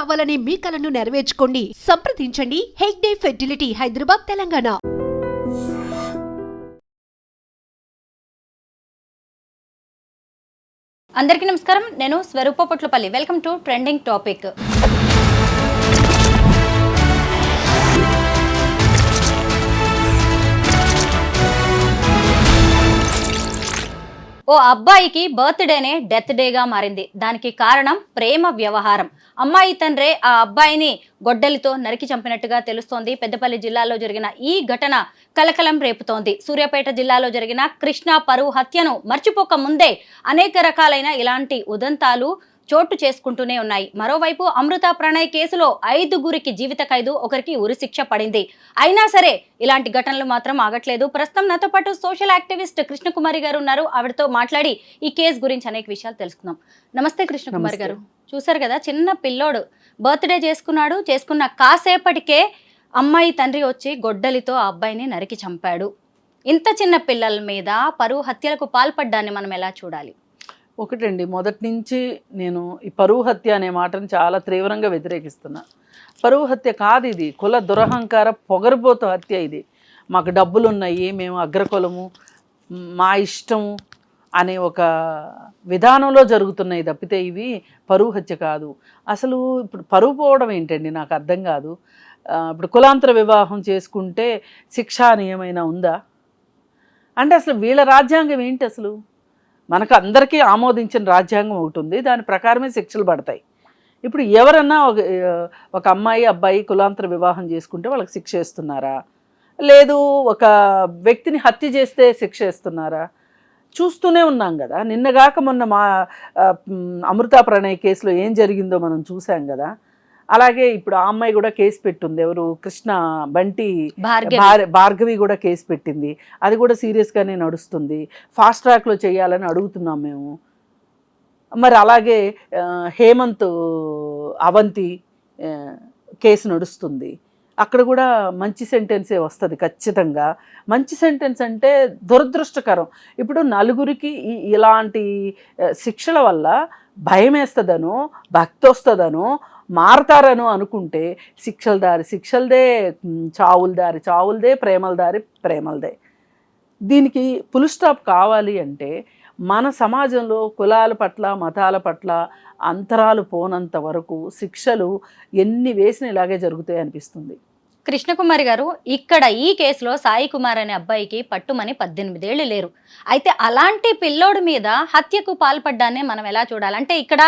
కావాలనే మీ కలను నెరవేర్చుకోండి. సంప్రదించండి. హెగ్డే ఫెర్టిలిటీ హైదరాబాద్ తెలంగాణ. అందరికీ నమస్కారం. నేను Swarupa Potlapalli. Welcome to trending topic ఓ అబ్బాయికి బర్త్డేనే డెత్ డేగా మారింది. దానికి కారణం ప్రేమ వ్యవహారం. అమ్మాయి తండ్రే ఆ అబ్బాయిని గొడ్డలితో నరికి చంపినట్టుగా తెలుస్తోంది. పెద్దపల్లి జిల్లాలో జరిగిన ఈ ఘటన కలకలం రేపుతోంది. సూర్యాపేట జిల్లాలో జరిగిన కృష్ణ పరువు హత్యను మర్చిపోక ముందే అనేక రకాలైన ఇలాంటి ఉదంతాలు చోటు చేసుకుంటూనే ఉన్నాయి. మరోవైపు అమృత ప్రణయ్ కేసులో ఐదుగురికి జీవిత ఖైదు ఒకరికి ఉరిశిక్ష పడింది. అయినా సరే ఇలాంటి ఘటనలు మాత్రం ఆగట్లేదు. ప్రస్తుతం నాతో పాటు సోషల్ యాక్టివిస్ట్ కృష్ణకుమారి గారు ఉన్నారు. ఆవిడతో మాట్లాడి ఈ కేసు గురించి అనేక విషయాలు తెలుసుకుందాం. నమస్తే కృష్ణకుమారి. గారు. చూసారు కదా చిన్న పిల్లోడు. బర్త్డే చేసుకున్నాడు. చేసుకున్న కాసేపటికే అమ్మాయి తండ్రి వచ్చి గొడ్డలితో ఆ అబ్బాయిని నరికి చంపాడు. ఇంత చిన్న పిల్లల మీద పరువు హత్యలకు పాల్పడ్డాన్ని మనం ఎలా చూడాలి? ఒకటండి. మొదటి నుంచి నేను ఈ పరువు హత్య అనే మాటను చాలా తీవ్రంగా వ్యతిరేకిస్తున్నా. పరువు హత్య కాదు ఇది. కుల దురహంకార పొగరుబోతు హత్య ఇది. మాకు డబ్బులు ఉన్నాయి మేము అగ్రకులము మా ఇష్టము అనే ఒక విధానంలో జరుగుతున్నాయి తప్పితే ఇవి పరువు హత్య కాదు. అసలు ఇప్పుడు పరువు పోవడం ఏంటండి? నాకు అర్థం కాదు. ఇప్పుడు కులాంతర వివాహం చేసుకుంటే శిక్ష ఏమైనా ఉందా? అంటే అసలు వీళ్ళ రాజ్యాంగం ఏంటి అసలు? మనకు అందరికీ ఆమోదించిన రాజ్యాంగం ఒకటి ఉంది. దాని ప్రకారమే శిక్షలు పడతాయి. ఇప్పుడు ఎవరన్నా ఒక ఒక అమ్మాయి అబ్బాయి కులాంతర వివాహం చేసుకుంటే వాళ్ళకి శిక్ష ఇస్తున్నారా లేదు ఒక వ్యక్తిని హత్య చేస్తే శిక్ష ఇస్తున్నారా చూస్తూనే ఉన్నాం కదా. నిన్నగాక మొన్న మా అమృతా ప్రణయ్ కేసులో ఏం జరిగిందో మనం చూసాం కదా. అలాగే ఇప్పుడు ఆ అమ్మాయి కూడా కేసు పెట్టుంది. ఎవరు? కృష్ణ బంటి భార్గవి. భార్- భార్గవి కూడా కేసు పెట్టింది. అది కూడా సీరియస్గానే నడుస్తుంది. ఫాస్ట్ ట్రాక్లో చేయాలని అడుగుతున్నాం మేము. మరి అలాగే హేమంత్ అవంతి కేసు నడుస్తుంది. అక్కడ కూడా మంచి సెంటెన్సే వస్తుంది ఖచ్చితంగా. మంచి సెంటెన్స్ అంటే దురదృష్టకరం. ఇప్పుడు నలుగురికి ఇలాంటి శిక్షల వల్ల భయం వేస్తుందనో భక్తి వస్తుందనో మారతారను అనుకుంటే శిక్షల దారి శిక్షలదే చావుల దారి చావులదే ప్రేమల దారి ప్రేమలదే. దీనికి ఫుల్ స్టాప్ కావాలి అంటే మన సమాజంలో కులాల పట్ల మతాల పట్ల అంతరాలు పోనంత వరకు శిక్షలు ఎన్ని వేసిన ఇలాగే జరుగుతాయి అనిపిస్తుంది. కృష్ణకుమారి గారు ఇక్కడ ఈ కేసులో సాయి కుమార్ అనే అబ్బాయికి పట్టుమని పద్దెనిమిదేళ్ళు లేరు. అయితే అలాంటి పిల్లోడి మీద హత్యకు పాల్పడ్డాన్ని మనం ఎలా చూడాలంటే ఇక్కడ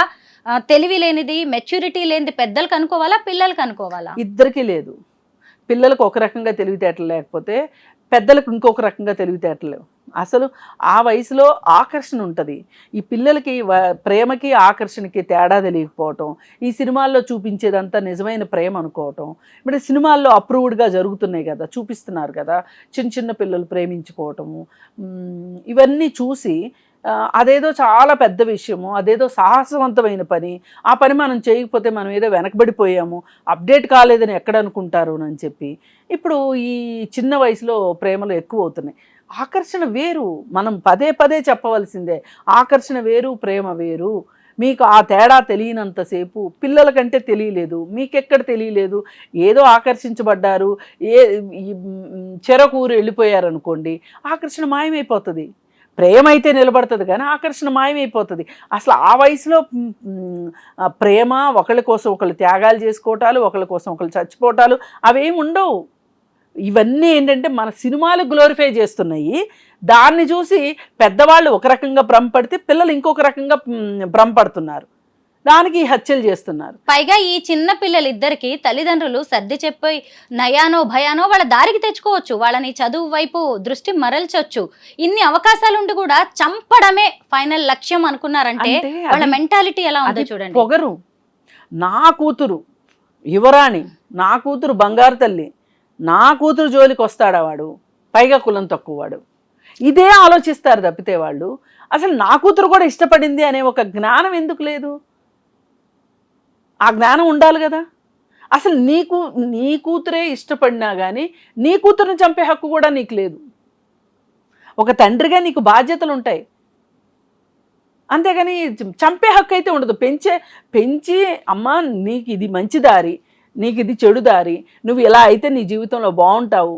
తెలివి లేనిది మెచ్యూరిటీ లేనిది పెద్దలకు అనుకోవాలా పిల్లలకు అనుకోవాలా ఇద్దరికీ లేదు. పిల్లలకు ఒక రకంగా తెలివితేటలు లేకపోతే పెద్దలకు ఇంకొక రకంగా తెలివితేటలు అసలు ఆ వయసులో ఆకర్షణ ఉంటుంది. ఈ పిల్లలకి ప్రేమకి ఆకర్షణకి తేడా తెలియకపోవటం ఈ సినిమాల్లో చూపించేదంతా నిజమైన ప్రేమ అనుకోవటం ఇప్పుడు సినిమాల్లో అప్రూవ్డ్గా జరుగుతున్నాయి కదా చూపిస్తున్నారు కదా చిన్న చిన్న పిల్లలు ప్రేమించుకోవటము ఇవన్నీ చూసి అదేదో చాలా పెద్ద విషయము అదేదో సాహసవంతమైన పని ఆ పని మనం చేయకపోతే మనం ఏదో వెనకబడిపోయాము అప్డేట్ కాలేదని ఎక్కడ అనుకుంటారు అని చెప్పి. ఇప్పుడు ఈ చిన్న వయసులో ప్రేమలు ఎక్కువ అవుతున్నాయి ఆకర్షణ వేరు మనం పదే పదే చెప్పవలసిందే ఆకర్షణ వేరు ప్రేమ వేరు. మీకు ఆ తేడా తెలియనంతసేపు పిల్లల కంటే తెలియలేదు మీకెక్కడ తెలియలేదు ఏదో ఆకర్షించబడ్డారు ఏ చెరకు ఊరు చెరకూరు వెళ్ళిపోయారు అనుకోండి ఆకర్షణ మాయమైపోతుంది. ప్రేమ అయితే నిలబడుతుంది కానీ ఆకర్షణ మాయమైపోతుంది. అసలు ఆ వయసులో ప్రేమ ఒకళ్ళ కోసం ఒకళ్ళు త్యాగాలు చేసుకోవటాలు ఒకళ్ళ కోసం ఒకళ్ళు చచ్చిపోవటాలు అవేమి ఉండవు. ఇవన్నీ ఏంటంటే మన సినిమాలు గ్లోరిఫై చేస్తున్నాయి. దాన్ని చూసి పెద్దవాళ్ళు ఒక రకంగా భ్రమపడితే పిల్లలు ఇంకొక రకంగా భ్రమపడుతున్నారు. దానికి హత్యలు చేస్తున్నారు. పైగా ఈ చిన్న పిల్లలిద్దరికి తల్లిదండ్రులు సర్ది చెప్పి నయానో భయానో వాళ్ళ దారికి తెచ్చుకోవచ్చు. వాళ్ళని చదువు వైపు దృష్టి మరల్చొచ్చు. ఇన్ని అవకాశాలుండి కూడా చంపడమే ఫైనల్ లక్ష్యం అనుకున్నారంటే వాళ్ళ మెంటాలిటీ ఎలా ఉందో చూడండి. పొగరు. నా కూతురు యువరాణి నా కూతురు బంగారు తల్లి నా కూతురు జోలికి వస్తాడా వాడు? పైగా కులం తక్కువ వాడు ఇదే ఆలోచిస్తారు తప్పితే వాళ్ళు. అసలు నా కూతురు కూడా ఇష్టపడింది అనే ఒక జ్ఞానం ఎందుకు లేదు? ఆ జ్ఞానం ఉండాలి కదా. అసలు నీకు నీ కూతురే ఇష్టపడినా కానీ నీ కూతురుని చంపే హక్కు కూడా నీకు లేదు. ఒక తండ్రిగా నీకు బాధ్యతలు ఉంటాయి. అంతేగాని చంపే హక్కు అయితే ఉండదు. పెంచే పెంచి అమ్మ నీకు ఇది మంచి దారి నీకు ఇది చెడు దారి నువ్వు ఇలా అయితే నీ జీవితంలో బాగుంటావు.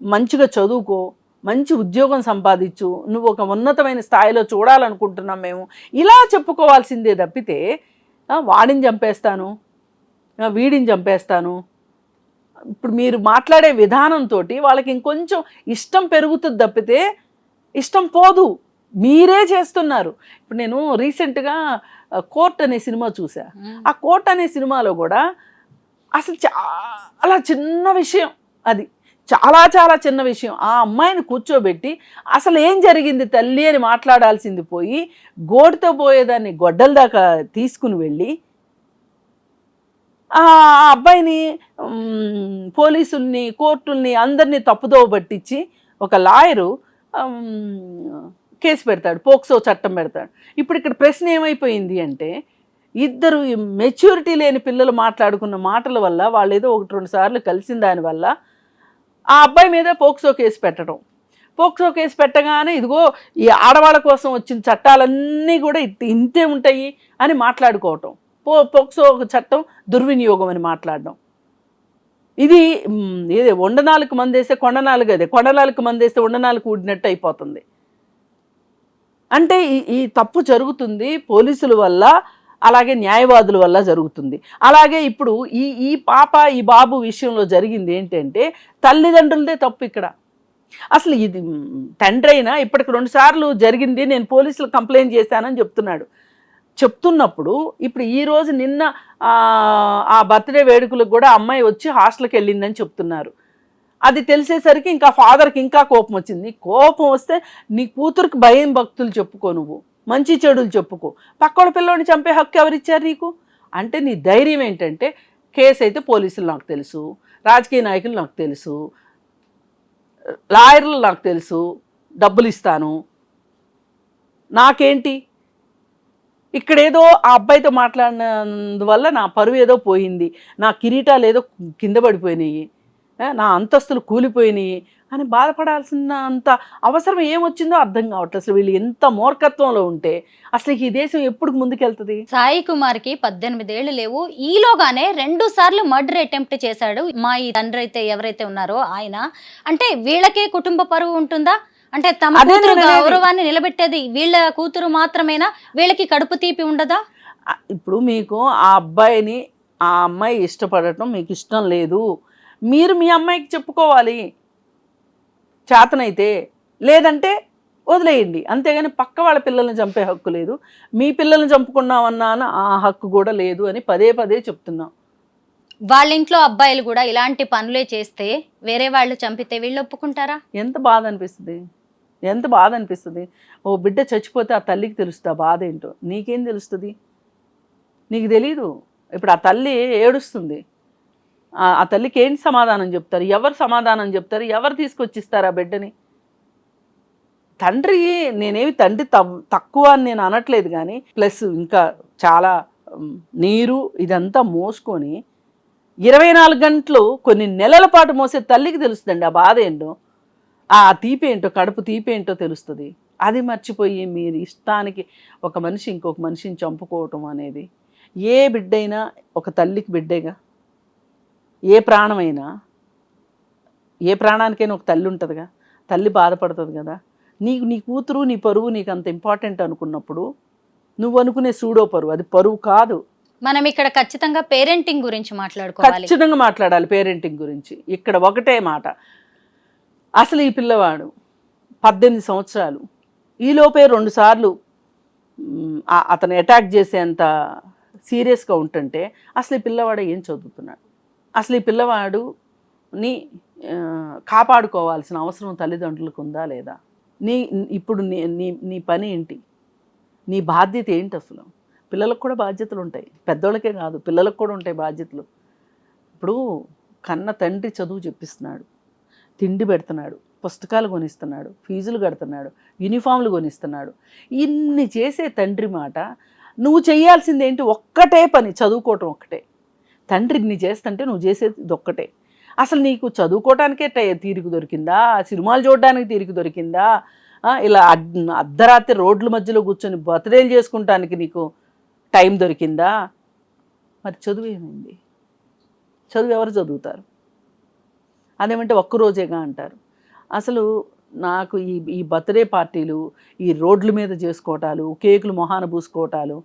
మంచిగా చదువుకో మంచి ఉద్యోగం సంపాదించు నువ్వు ఒక ఉన్నతమైన స్థాయిలో చూడాలనుకుంటున్నాం మేము. ఇలా చెప్పుకోవాల్సిందే తప్పితే వాడిని చంపేస్తాను వీడిని చంపేస్తాను. ఇప్పుడు మీరు మాట్లాడే విధానంతో వాళ్ళకి ఇంకొంచెం ఇష్టం పెరుగుతుంది తప్పితే ఇష్టం పోదు. మీరే చేస్తున్నారు. ఇప్పుడు నేను రీసెంట్గా కోర్ట్ అనే సినిమా చూసా. ఆ కోర్ట్ అనే సినిమాలో కూడా అసలు చాలా చిన్న విషయం అది. చాలా చాలా చిన్న విషయం. ఆ అమ్మాయిని కూర్చోబెట్టి అసలు ఏం జరిగింది తల్లి అని మాట్లాడాల్సింది పోయి గోడుతో పోయేదాన్ని గొడ్డల దాకా తీసుకుని వెళ్ళి ఆ అబ్బాయిని పోలీసుల్ని కోర్టుల్ని అందరినీ తప్పుదోవ పట్టించి ఒక లాయరు కేసు పెడతాడు పోక్సో చట్టం పెడతాడు. ఇప్పుడు ఇక్కడ ప్రశ్న ఏమైపోయింది అంటే ఇద్దరు మెచ్యూరిటీ లేని పిల్లలు మాట్లాడుకున్న మాటల వల్ల వాళ్ళు ఏదో ఒకటి రెండు సార్లు కలిసిన దానివల్ల ఆ అబ్బాయి మీద పోక్సో కేసు పెట్టడం. పోక్సో కేసు పెట్టగానే ఇదిగో ఈ ఆడవాళ్ళ కోసం వచ్చిన చట్టాలన్నీ కూడా ఇంతే ఉంటాయి అని మాట్లాడుకోవటం. పో పోక్సో చట్టం దుర్వినియోగం అని మాట్లాడడం. ఇది ఇది ఉండనాలకు మందేస్తే కొండనాలుగు అదే కొండనాలకు మందేస్తే వండనాలకు ఊడినట్టు అయిపోతుంది. అంటే ఈ ఈ తప్పు జరుగుతుంది పోలీసుల వల్ల అలాగే న్యాయవాదుల వల్ల జరుగుతుంది. అలాగే ఇప్పుడు ఈ ఈ పాప ఈ బాబు విషయంలో జరిగింది ఏంటంటే తల్లిదండ్రులదే తప్పు ఇక్కడ. అసలు ఇది తండ్రి అయినా ఇప్పటికి రెండుసార్లు జరిగింది నేను పోలీసులు కంప్లైంట్ చేశానని చెప్తున్నాడు. చెప్తున్నప్పుడు ఇప్పుడు ఈరోజు నిన్న ఆ, ఆ బర్త్డే వేడుకలకు కూడా అమ్మాయి వచ్చి హాస్టల్కి వెళ్ళిందని చెప్తున్నారు. అది తెలిసేసరికి ఇంకా ఫాదర్కి ఇంకా కోపం వచ్చింది. కోపం వస్తే నీ కూతురికి భయం భక్తులు చెప్పుకో నువ్వు. మంచి చెడులు చెప్పుకో. పక్కోడ పిల్లోని చంపే హక్కు ఎవరిచ్చారు నీకు? అంటే నీ ధైర్యం ఏంటంటే కేసు అయితే పోలీసులు నాకు తెలుసు రాజకీయ నాయకులు నాకు తెలుసు లాయర్లు నాకు తెలుసు డబ్బులు ఇస్తాను. నాకేంటి? ఇక్కడేదో ఆ అబ్బాయితో మాట్లాడినందువల్ల నా పరువు ఏదో పోయింది నా కిరీటాలు ఏదో కింద పడిపోయినాయి. నా అంతస్తులు కూలిపోయినాయి అని బాధపడాల్సిన అంత అవసరం ఏమొచ్చిందో అర్థం కావట్లేదు. అసలు వీళ్ళు ఎంత మూర్ఖత్వంలో ఉంటే అసలు ఈ దేశం ఎప్పుడు ముందుకెళ్తుంది? సాయి కుమార్కి పద్దెనిమిదేళ్ళు లేవు. ఈలోగానే రెండు సార్లు మర్డర్ అటెంప్ట్ చేశాడు మా ఈ తండ్రి అయితే ఎవరైతే ఉన్నారో ఆయన. అంటే వీళ్ళకే కుటుంబ పరువు ఉంటుందా? అంటే తమ కూతురు. గౌరవాన్ని నిలబెట్టేది వీళ్ళ కూతురు మాత్రమేనా? వీళ్ళకి కడుపు తీపి ఉండదా? ఇప్పుడు మీకు ఆ అబ్బాయిని ఆ అమ్మాయి ఇష్టపడటం మీకు ఇష్టం లేదు. మీరు మీ అమ్మాయికి చెప్పుకోవాలి. చేతనైతే లేదంటే వదిలేయండి. అంతేగాని పక్క వాళ్ళ పిల్లల్ని చంపే హక్కు లేదు. మీ పిల్లల్ని చంపుకున్నామన్నా ఆ హక్కు కూడా లేదు అని పదే పదే చెప్తున్నాం. వాళ్ళ ఇంట్లో అబ్బాయిలు కూడా ఇలాంటి పనులే చేస్తే వేరే వాళ్ళు చంపితే వీళ్ళు ఒప్పుకుంటారా? ఎంత బాధ అనిపిస్తుంది. ఎంత బాధ అనిపిస్తుంది. ఓ బిడ్డ చచ్చిపోతే ఆ తల్లికి తెలుస్తుంది ఆ బాధ ఏంటో. నీకేం తెలుస్తుంది? నీకు తెలీదు. ఇప్పుడు ఆ తల్లి ఏడుస్తుంది. ఆ తల్లికి ఏంటి సమాధానం చెప్తారు? ఎవరు సమాధానం చెప్తారు? ఎవరు తీసుకొచ్చిస్తారు ఆ బిడ్డని? తండ్రి నేనేమి తండ్రి తవ్- తక్కువ అని నేను అనట్లేదు కానీ ప్లస్ ఇంకా చాలా నీరు ఇదంతా మోసుకొని ఇరవై నాలుగు గంటలు కొన్ని నెలల పాటు మోసే తల్లికి తెలుస్తుందండి ఆ బాధ ఏంటో? ఆ తీపి ఏంటో కడుపు తీపి ఏంటో తెలుస్తుంది. అది మర్చిపోయి మీరు ఇష్టానికి ఒక మనిషి ఇంకొక మనిషిని చంపుకోవటం అనేది ఏ బిడ్డైనా ఒక తల్లికి బిడ్డేగా? ఏ ప్రాణమైనా ఏ ప్రాణానికైనా ఒక తల్లి ఉంటుందిగా తల్లి బాధపడుతుంది కదా. నీకు నీ కూతురు నీ పరువు నీకు అంత ఇంపార్టెంట్ అనుకున్నప్పుడు నువ్వు అనుకునే సూడో పరువు అది పరువు కాదు. మనం ఇక్కడ ఖచ్చితంగా పేరెంటింగ్ గురించి మాట్లాడుకోవాలి. ఖచ్చితంగా మాట్లాడాలి పేరెంటింగ్ గురించి. ఇక్కడ ఒకటే మాట. అసలు ఈ పిల్లవాడు పద్దెనిమిది సంవత్సరాలు ఈలోపే రెండు సార్లు అతను అటాక్ చేసేంత సీరియస్గా ఉంటుంటే అసలు ఈ పిల్లవాడు ఏం చదువుతున్నాడు? అసలు ఈ పిల్లవాడుని కాపాడుకోవాల్సిన అవసరం తల్లిదండ్రులకు ఉందా లేదా? నీ ఇప్పుడు నీ నీ నీ పని ఏంటి? నీ బాధ్యత ఏంటి అసలు? పిల్లలకు కూడా బాధ్యతలు ఉంటాయి. పెద్దోళ్ళకే కాదు పిల్లలకు కూడా ఉంటాయి బాధ్యతలు. ఇప్పుడు కన్న తండ్రి చదువు చెప్పిస్తున్నాడు. తిండి పెడుతున్నాడు పుస్తకాలు కొనిస్తున్నాడు ఫీజులు కడుతున్నాడు యూనిఫామ్లు కొనిస్తున్నాడు. ఇన్ని చేసే తండ్రి మాట నువ్వు చేయాల్సింది ఏంటి ఒక్కటే పని చదువుకోవటం ఒక్కటే. తండ్రి నీ చేస్తుంటే నువ్వు చేసేది ఒక్కటే అసలు నీకు చదువుకోవటానికే టై- తీరిక దొరికిందా? సినిమాలు చూడడానికి తీరిక దొరికిందా? ఇలా అర్ధరాత్రి రోడ్ల మధ్యలో కూర్చొని బర్త్డేలు చేసుకుంటానికి నీకు టైం దొరికిందా? మరి చదువు ఏమైంది? చదువు ఎవరు చదువుతారు? అదేమంటే ఒక్కరోజేగా అంటారు. అసలు నాకు ఈ ఈ బర్త్డే పార్టీలు ఈ రోడ్ల మీద చేసుకోవటాలు కేకులు మొహాన పూసుకోవటాలు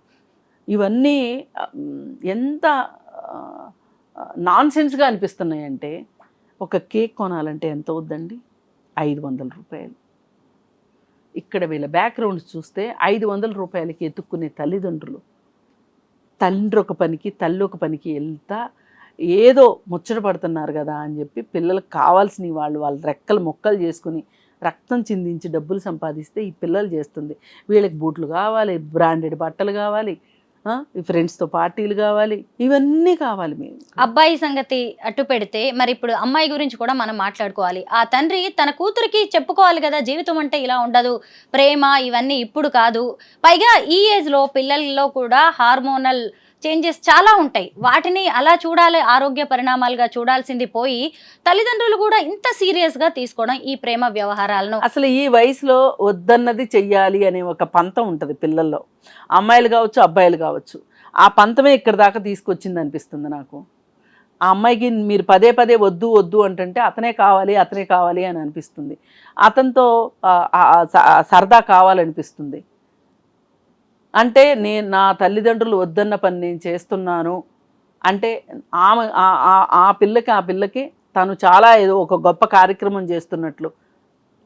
ఇవన్నీ ఎంత నాన్ సెన్స్గా అనిపిస్తున్నాయంటే ఒక కేక్ కొనాలంటే ఎంత అవుద్దండి ఐదు వందల రూపాయలు. ఇక్కడ వీళ్ళ బ్యాక్గ్రౌండ్స్ చూస్తే ఐదు వందల రూపాయలకి ఎత్తుక్కునే తల్లిదండ్రులు. తండ్రి ఒక పనికి తల్లి ఒక పనికి వెళ్తా ఏదో ముచ్చట పడుతున్నారు కదా అని చెప్పి పిల్లలకు కావాల్సిన వాళ్ళు వాళ్ళ రెక్కలు మొక్కలు చేసుకుని రక్తం చిందించి డబ్బులు సంపాదిస్తే ఈ పిల్లలు చేస్తుంది. వీళ్ళకి బూట్లు కావాలి బ్రాండెడ్ బట్టలు కావాలి ఫ్రెండ్స్తో పార్టీలు కావాలి ఇవన్నీ కావాలి మేము. అబ్బాయి సంగతి అట్టు పెడితే మరి ఇప్పుడు అమ్మాయి గురించి కూడా మనం మాట్లాడుకోవాలి. ఆ తండ్రి తన కూతురికి చెప్పుకోవాలి కదా జీవితం అంటే ఇలా ఉండదు ప్రేమ ఇవన్నీ ఇప్పుడు కాదు. పైగా ఈ ఏజ్లో పిల్లల్లో కూడా హార్మోనల్ చేంజెస్ చాలా ఉంటాయి. వాటిని అలా చూడాలి ఆరోగ్య పరిణామాలుగా చూడాల్సింది పోయి తల్లిదండ్రులు కూడా ఇంత సీరియస్గా తీసుకోవడం ఈ ప్రేమ వ్యవహారాలను. అసలు ఈ వయసులో వద్దన్నది చెయ్యాలి అనే ఒక పంతం ఉంటుంది పిల్లల్లో. అమ్మాయిలు కావచ్చు అబ్బాయిలు కావచ్చు. ఆ పంతమే ఇక్కడ దాకా తీసుకొచ్చింది అనిపిస్తుంది నాకు. ఆ అమ్మాయికి మీరు పదే పదే వద్దు వద్దు అంటుంటే అతనే కావాలి అతనే కావాలి అని అనిపిస్తుంది. అతనితో స- సరదా కావాలనిపిస్తుంది. అంటే నేను నా తల్లిదండ్రులు వద్దన్న పని నేను చేస్తున్నాను. అంటే ఆమె ఆ- ఆ- ఆ పిల్లకి ఆ పిల్లకి తను చాలా ఏదో ఒక గొప్ప కార్యక్రమం చేస్తున్నట్లు.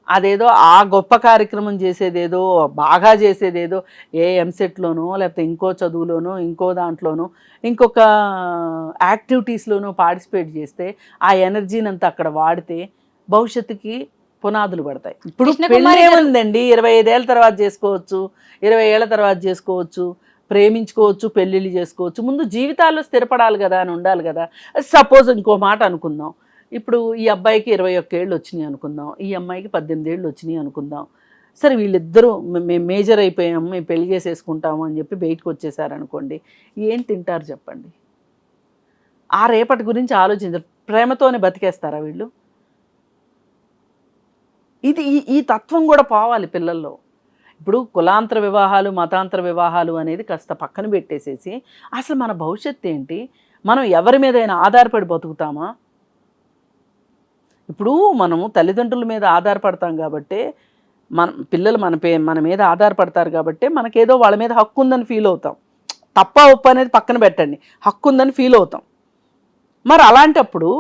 అదేదో ఆ గొప్ప కార్యక్రమం చేసేదేదో బాగా చేసేదేదో ఏ ఎంసెట్లోనో లేకపోతే ఇంకో చదువులోనో ఇంకో దాంట్లోనో ఇంకొక యాక్టివిటీస్లోనో పార్టిసిపేట్ చేస్తే ఆ ఎనర్జీని అంతా అక్కడ వాడితే భవిష్యత్తుకి పునాదులు పడతాయి. ఇప్పుడు పెళ్ళి ఏముందండి ఇరవై ఐదేళ్ళ తర్వాత చేసుకోవచ్చు ఇరవై ఏళ్ళ తర్వాత చేసుకోవచ్చు ప్రేమించుకోవచ్చు పెళ్ళిళ్ళు చేసుకోవచ్చు. ముందు జీవితాల్లో స్థిరపడాలి కదా అని ఉండాలి కదా. సపోజ్ ఇంకో మాట అనుకుందాం. ఇప్పుడు ఈ అబ్బాయికి ఇరవై ఒక్క ఏళ్ళు వచ్చినాయి అనుకుందాం. ఈ అమ్మాయికి పద్దెనిమిది ఏళ్ళు వచ్చినాయి అనుకుందాం. సరే వీళ్ళిద్దరూ మేము మేజర్ అయిపోయాము మేము పెళ్ళి చేసేసుకుంటాము అని చెప్పి బయటకు వచ్చేసారనుకోండి ఏం తింటారు చెప్పండి? ఆ రేపటి గురించి ఆలోచించరు. ప్రేమతోనే బతికేస్తారా వీళ్ళు? ఇది ఈ ఈ తత్వం కూడా పోవాలి పిల్లల్లో. ఇప్పుడు కులాంతర వివాహాలు మతాంతర వివాహాలు అనేది కాస్త పక్కన పెట్టేసేసి అసలు మన భవిష్యత్తు ఏంటి? మనం ఎవరి మీదైనా ఆధారపడి బతుకుతామా? ఇప్పుడు మనము తల్లిదండ్రుల మీద ఆధారపడతాం కాబట్టి మన పిల్లలు మన పే మన మీద ఆధారపడతారు కాబట్టి మనకేదో వాళ్ళ మీద హక్కు ఉందని ఫీల్ అవుతాం. తప్ప ఒప్పు అనేది పక్కన పెట్టండి. హక్కు ఉందని ఫీల్ అవుతాం. మరి అలాంటప్పుడు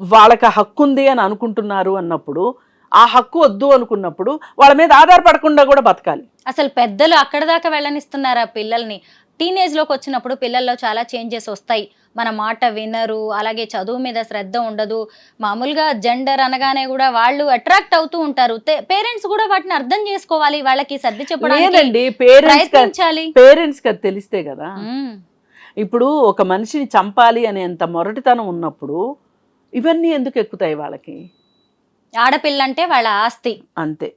వాళ్ళకి ఆ హక్కు ఉంది అని అనుకుంటున్నారు అన్నప్పుడు ఆ హక్కు వద్దు అనుకున్నప్పుడు వాళ్ళ మీద ఆధారపడకుండా కూడా బతకాలి. అసలు పెద్దలు అక్కడ దాకా వెళ్ళనిస్తున్నారా పిల్లల్ని? టీనేజ్లోకి వచ్చినప్పుడు పిల్లల్లో చాలా చేంజెస్ వస్తాయి. మన మాట వినరు అలాగే చదువు మీద శ్రద్ధ ఉండదు. మామూలుగా జెండర్ అనగానే కూడా వాళ్ళు అట్రాక్ట్ అవుతూ ఉంటారు. పేరెంట్స్ కూడా వాటిని అర్థం చేసుకోవాలి వాళ్ళకి సర్ది చెప్పడానికి ప్రయత్నించాలి. పేరెంట్స్ అది తెలిస్తే కదా. ఇప్పుడు ఒక మనిషిని చంపాలి అనేంత మొరటితనం ఉన్నప్పుడు ఇవన్నీ ఎందుకు ఎక్కుతాయి వాళ్ళకి? ఆడపిల్ల అంటే వాళ్ళ ఆస్తి. అంతే.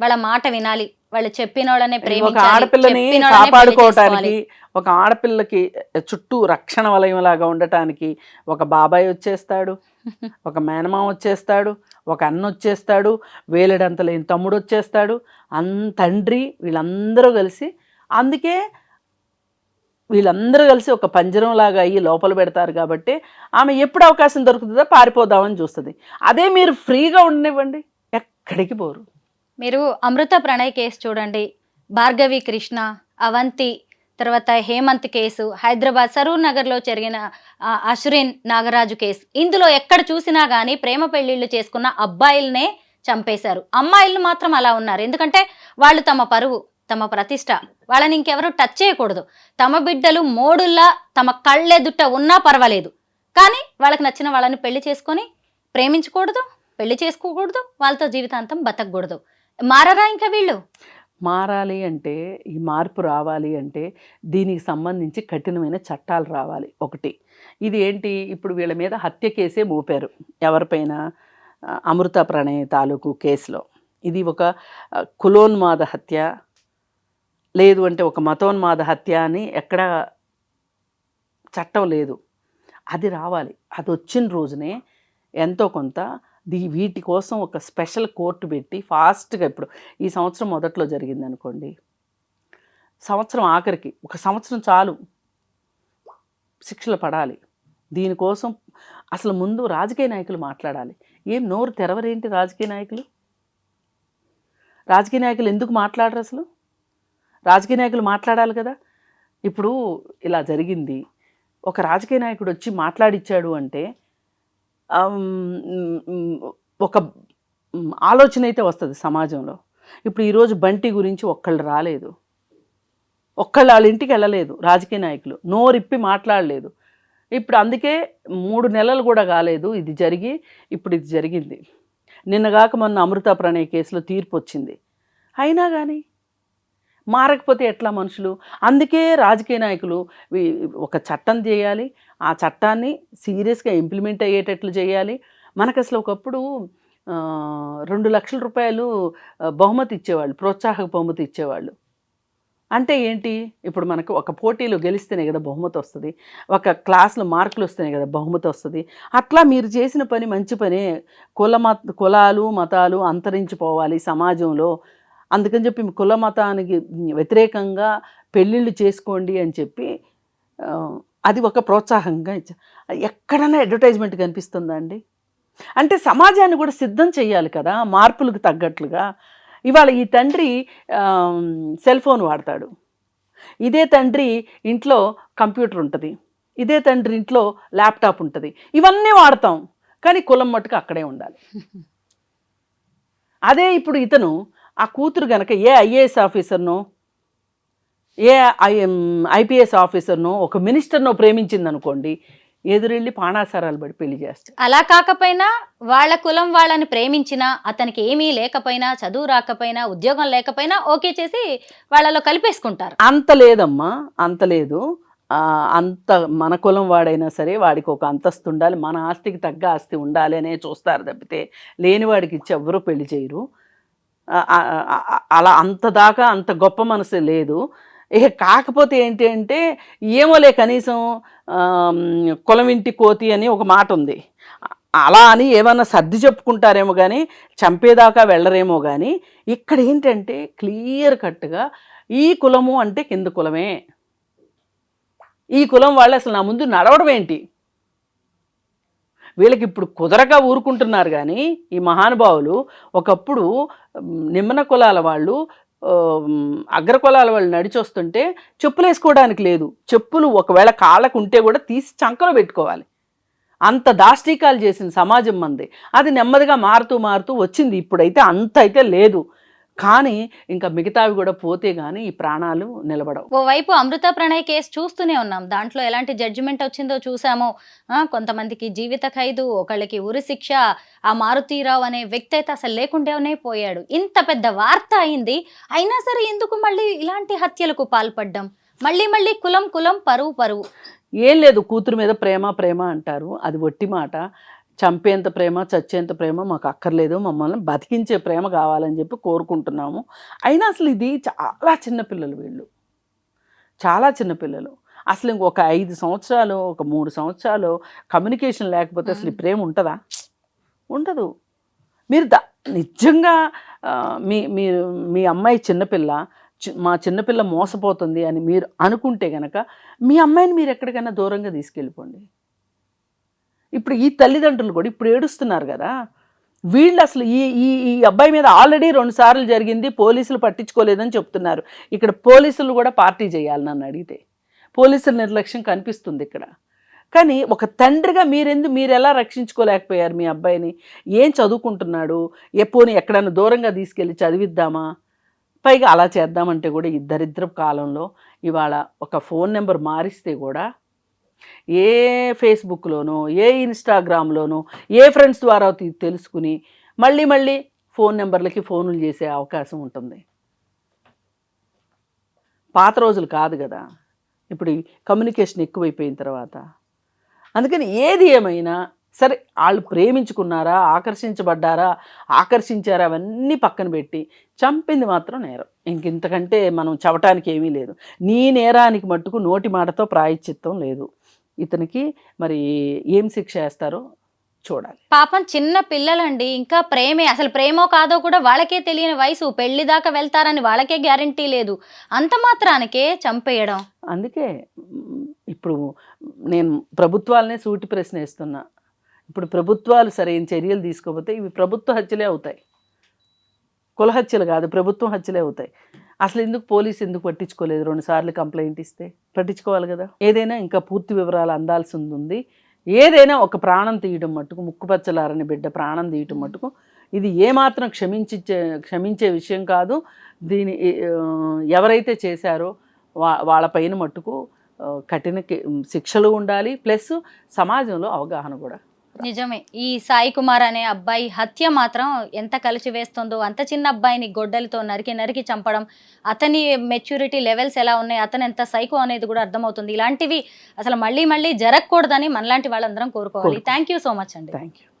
వాళ్ళ మాట వినాలి. వాళ్ళు చెప్పిన వాళ్ళనే ఒక ఆడపిల్లని కాపాడుకోవటానికి. ఒక ఆడపిల్లకి చుట్టూ రక్షణ వలయం లాగా ఉండటానికి ఒక బాబాయ్ వచ్చేస్తాడు ఒక మేనమామ వచ్చేస్తాడు ఒక అన్న వచ్చేస్తాడు వేలడంత లేని తమ్ముడు వచ్చేస్తాడు అన్ తండ్రి వీళ్ళందరూ కలిసి అందుకే వీళ్ళందరూ కలిసి ఒక పంజరం లాగా అయ్యి లోపల పెడతారు కాబట్టి ఆమె ఎప్పుడు అవకాశం దొరుకుతుందో పారిపోదామని చూస్తుంది. అదే మీరు ఫ్రీగా ఉండనివ్వండి. ఎక్కడికి పోరు. మీరు అమృత ప్రణయ్ కేసు చూడండి. భార్గవి కృష్ణ అవంతి తర్వాత హేమంత్ కేసు హైదరాబాద్ సరూర్ నగర్లో జరిగిన అశ్విన్ నాగరాజు కేసు. ఇందులో ఎక్కడ చూసినా కానీ ప్రేమ పెళ్ళిళ్ళు చేసుకున్న అబ్బాయిలనే చంపేశారు. అమ్మాయిలు మాత్రం అలా ఉన్నారు. ఎందుకంటే వాళ్ళు తమ పరువు. తమ ప్రతిష్ట. వాళ్ళని ఇంకెవరు టచ్ చేయకూడదు. తమ బిడ్డలు మోడుల్లా తమ కళ్ళెదుట ఉన్నా పర్వాలేదు. కానీ వాళ్ళకి నచ్చిన వాళ్ళని పెళ్ళి చేసుకొని ప్రేమించకూడదు పెళ్ళి చేసుకోకూడదు వాళ్ళతో జీవితాంతం బతకూడదు మారరా ఇంకా వీళ్ళు? మారాలి అంటే ఈ మార్పు రావాలి అంటే దీనికి సంబంధించి కఠినమైన చట్టాలు రావాలి. ఒకటి ఇది ఏంటి? ఇప్పుడు వీళ్ళ మీద హత్య కేసే మోపారు. ఎవరిపైన? అమృత ప్రణయ తాలూకు కేసులో. ఇది ఒక కులోన్మాద హత్య లేదు అంటే ఒక మతోన్మాద హత్య అని ఎక్కడ చట్టం లేదు. అది రావాలి. అది వచ్చిన రోజునే ఎంతో కొంత దీ వీటి కోసం ఒక స్పెషల్ కోర్టు పెట్టి ఫాస్ట్గా ఇప్పుడు ఈ సంవత్సరం మొదట్లో జరిగింది అనుకోండి సంవత్సరం ఆఖరికి ఒక సంవత్సరం చాలు శిక్షలు పడాలి. దీనికోసం అసలు ముందు రాజకీయ నాయకులు మాట్లాడాలి. ఏం నోరు తెరవరేంటి రాజకీయ నాయకులు? రాజకీయ నాయకులు ఎందుకు మాట్లాడరు అసలు? రాజకీయ నాయకులు మాట్లాడాలి కదా. ఇప్పుడు ఇలా జరిగింది. ఒక రాజకీయ నాయకుడు వచ్చి మాట్లాడిచ్చాడు అంటే ఒక ఆలోచన అయితే వస్తుంది సమాజంలో. ఇప్పుడు ఈరోజు బంటి గురించి ఒక్కళ్ళు రాలేదు. ఒక్కళ్ళు వాళ్ళ ఇంటికి వెళ్ళలేదు రాజకీయ నాయకులు. నోరిప్పి మాట్లాడలేదు. ఇప్పుడు అందుకే మూడు నెలలు కూడా కాలేదు ఇది జరిగి ఇప్పుడు ఇది జరిగింది. నిన్నగాక మొన్న అమృత ప్రణయ్ కేసులో తీర్పు వచ్చింది. అయినా కానీ మారకపోతే ఎట్లా మనుషులు? అందుకే రాజకీయ నాయకులు ఒక చట్టం చేయాలి ఆ చట్టాన్ని సీరియస్గా ఇంప్లిమెంట్ అయ్యేటట్లు చేయాలి. మనకు అసలు ఒకప్పుడు రెండు లక్షల రూపాయలు బహుమతి ఇచ్చేవాళ్ళు ప్రోత్సాహక బహుమతి ఇచ్చేవాళ్ళు. అంటే ఏంటి? ఇప్పుడు మనకు ఒక పోటీలో గెలిస్తేనే కదా బహుమతి వస్తుంది. ఒక క్లాస్లో మార్కులు వస్తేనే కదా బహుమతి వస్తుంది. అట్లా మీరు చేసిన పని మంచి పనే. కుల మత కులాలు మతాలు అంతరించిపోవాలి సమాజంలో. అందుకని చెప్పి కుల మతానికి వ్యతిరేకంగా పెళ్ళిళ్ళు చేసుకోండి అని చెప్పి అది ఒక ప్రోత్సాహంగా ఇచ్చా. ఎక్కడైనా అడ్వర్టైజ్మెంట్ కనిపిస్తుందా అండి? అంటే సమాజాన్ని కూడా సిద్ధం చేయాలి కదా మార్పులకు తగ్గట్లుగా. ఇవాళ ఈ తండ్రి సెల్ ఫోన్ వాడతాడు. ఇదే తండ్రి ఇంట్లో కంప్యూటర్ ఉంటుంది. ఇదే తండ్రి ఇంట్లో ల్యాప్టాప్ ఉంటుంది. ఇవన్నీ వాడతాం. కానీ కులం మట్టుకు అక్కడే ఉండాలి. అదే ఇప్పుడు ఇతను ఆ కూతురు గనక ఏ ఐఏఎస్ ఆఫీసర్నో ఏ ఐఎం ఐపీఎస్ ఆఫీసర్నో ఒక మినిస్టర్నో ప్రేమించింది అనుకోండి ఎదురెళ్ళి పాణాసారాలు పడి పెళ్ళి చేస్తాడు. అలా కాకపోయినా వాళ్ళ కులం వాళ్ళని ప్రేమించినా అతనికి ఏమీ లేకపోయినా చదువు రాకపోయినా ఉద్యోగం లేకపోయినా ఓకే చేసి వాళ్ళలో కలిపేసుకుంటారు. అంత లేదమ్మా అంత లేదు. అంత మన కులం వాడైనా సరే వాడికి ఒక అంతస్తు ఉండాలి మన ఆస్తికి తగ్గ ఆస్తి ఉండాలి అనే చూస్తారు తప్పితే లేని వాడికి ఇచ్చి ఎవ్వరూ పెళ్ళి చేయరు. అలా అంత దాకా అంత గొప్ప మనసు లేదు. ఇక కాకపోతే ఏంటి అంటే ఏమోలే కనీసం కులమింటి కులం ఇంటి కోతి అని ఒక మాట ఉంది. అలా అని ఏమన్నా సర్ది చెప్పుకుంటారేమో కానీ చంపేదాకా వెళ్ళరేమో కానీ ఇక్కడ ఏంటంటే క్లియర్ కట్గా ఈ కులము అంటే కింద కులమే. ఈ కులం వాళ్ళు అసలు నా ముందు నడవడం ఏంటి? వీళ్ళకి ఇప్పుడు కుదరక ఊరుకుంటున్నారు కానీ ఈ మహానుభావులు ఒకప్పుడు నిమ్మన కులాల వాళ్ళు అగ్ర కులాల వాళ్ళు నడిచొస్తుంటే చెప్పులు వేసుకోవడానికి లేదు. చెప్పులు ఒకవేళ కాళ్ళకు ఉంటే కూడా తీసి చంకలో పెట్టుకోవాలి. అంత దాష్టీకాలు చేసిన సమాజం మంది. అది నెమ్మదిగా మారుతూ మారుతూ వచ్చింది. ఇప్పుడైతే అంత అయితే లేదు. కానీ ఇంకా మిగతావి కూడా పోతే కానీ ఈ ప్రాణాలు నిలబడవు. ఓవైపు అమృత ప్రణయ్ కేసు చూస్తూనే ఉన్నాం. దాంట్లో ఎలాంటి జడ్జిమెంట్ వచ్చిందో చూసాము కొంతమందికి జీవిత ఖైదు ఒకళ్ళకి ఉరి శిక్ష ఆ మారుతీరావు అనే వ్యక్తి అయితే అసలు లేకుండానే పోయాడు. ఇంత పెద్ద వార్త అయింది అయినా సరే ఎందుకు మళ్ళీ ఇలాంటి హత్యలకు పాల్పడ్డం? మళ్ళీ మళ్ళీ కులం కులం పరువు పరువు. ఏం లేదు కూతురు మీద ప్రేమ ప్రేమ అంటారు. అది ఒట్టి మాట. చంపేంత ప్రేమ చచ్చేంత ప్రేమ మాకు అక్కర్లేదు. మమ్మల్ని బతికించే ప్రేమ కావాలని చెప్పి కోరుకుంటున్నాము. అయినా అసలు ఇది చాలా చిన్నపిల్లలు వీళ్ళు. చాలా చిన్నపిల్లలు అసలు ఇంకొక ఐదు సంవత్సరాలు ఒక మూడు సంవత్సరాలు కమ్యూనికేషన్ లేకపోతే అసలు ఈ ప్రేమ ఉంటుందా? ఉండదు. మీరు ద నిజంగా మీ మీరు మీ అమ్మాయి చిన్నపిల్ల చి- మా చిన్నపిల్ల మోసపోతుంది అని మీరు అనుకుంటే గనక మీ అమ్మాయిని మీరు ఎక్కడికైనా దూరంగా తీసుకెళ్ళిపోండి. ఇప్పుడు ఈ తల్లిదండ్రులు కూడా ఇప్పుడు ఏడుస్తున్నారు కదా వీళ్ళు అసలు ఈ ఈ ఈ అబ్బాయి మీద ఆల్రెడీ రెండు సార్లు జరిగింది పోలీసులు పట్టించుకోలేదని చెప్తున్నారు. ఇక్కడ పోలీసులు కూడా పార్టీ చేయాలి నన్ను అడిగితే. పోలీసుల నిర్లక్ష్యం కనిపిస్తుంది ఇక్కడ. కానీ ఒక తండ్రిగా మీరెందు మీరు ఎలా రక్షించుకోలేకపోయారు మీ అబ్బాయిని? ఏం చదువుకుంటున్నాడు? ఎప్పుని ఎక్కడైనా దూరంగా తీసుకెళ్ళి చదివిద్దామా? పైగా అలా చేద్దామంటే కూడా ఈ దరిద్ర కాలంలో ఇవాళ ఒక ఫోన్ నెంబర్ మారిస్తే కూడా ఏ ఫేస్బుక్లోనో ఏ ఇన్స్టాగ్రామ్లోనో ఏ ఫ్రెండ్స్ ద్వారా తెలుసుకుని మళ్ళీ మళ్ళీ ఫోన్ నెంబర్లకి ఫోన్లు చేసే అవకాశం ఉంటుంది. పాత రోజులు కాదు కదా. ఇప్పుడు ఈ కమ్యూనికేషన్ ఎక్కువైపోయిన తర్వాత. అందుకని ఏది ఏమైనా సరే వాళ్ళు ప్రేమించుకున్నారా ఆకర్షించబడ్డారా ఆకర్షించారా అవన్నీ పక్కన పెట్టి చంపింది మాత్రం నేరం. ఇంక ఇంతకంటే మనం చవటానికి ఏమీ లేదు. నీ నేరానికి మట్టుకు నోటి మాటతో ప్రాయశ్చిత్తం లేదు. ఇతనికి మరి ఏం శిక్ష వేస్తారో చూడాలి. పాపం చిన్న పిల్లలండి ఇంకా ప్రేమే అసలు ప్రేమో కాదో కూడా వాళ్ళకే తెలియని వయసు పెళ్ళి దాకా వెళ్తారని వాళ్ళకే గ్యారంటీ లేదు. అంత మాత్రానికే చంపేయడం. అందుకే ఇప్పుడు నేను ప్రభుత్వాలనే సూటి ప్రశ్న వేస్తున్నా. ఇప్పుడు ప్రభుత్వాలు సరైన చర్యలు తీసుకోకపోతే ఇవి ప్రభుత్వ హత్యలే అవుతాయి. కుల హత్యలు కాదు ప్రభుత్వం హత్యలే అవుతాయి. అసలు ఎందుకు పోలీసు ఎందుకు పట్టించుకోలేదు? రెండు సార్లు కంప్లైంట్ ఇస్తే పట్టించుకోవాలి కదా? ఏదైనా ఇంకా పూర్తి వివరాలు అందాల్సి ఉంది ఏదైనా ఒక ప్రాణం తీయడం మట్టుకు ముక్కుపచ్చలారని బిడ్డ ప్రాణం తీయటం మట్టుకు ఇది ఏమాత్రం క్షమించే క్షమించే విషయం కాదు. దీని ఎవరైతే చేశారో వా వాళ్ళపైన మట్టుకు కఠిన శిక్షలు ఉండాలి. ప్లస్ సమాజంలో అవగాహన కూడా. నిజమే. ఈ సాయి కుమార్ అనే అబ్బాయి హత్య మాత్రం ఎంత కలిసి వేస్తుందో అంత చిన్న అబ్బాయిని గొడ్డలితో నరికి నరికి చంపడం అతని మెచ్యూరిటీ లెవెల్స్ ఎలా ఉన్నాయి అతను ఎంత సైకో అనేది కూడా అర్థమవుతుంది. ఇలాంటివి అసలు మళ్ళీ మళ్ళీ జరగకూడదని మనలాంటి వాళ్ళందరం కోరుకోవాలి. కోరుకో- థ్యాంక్ యూ సో మచ్ అండి. Thank you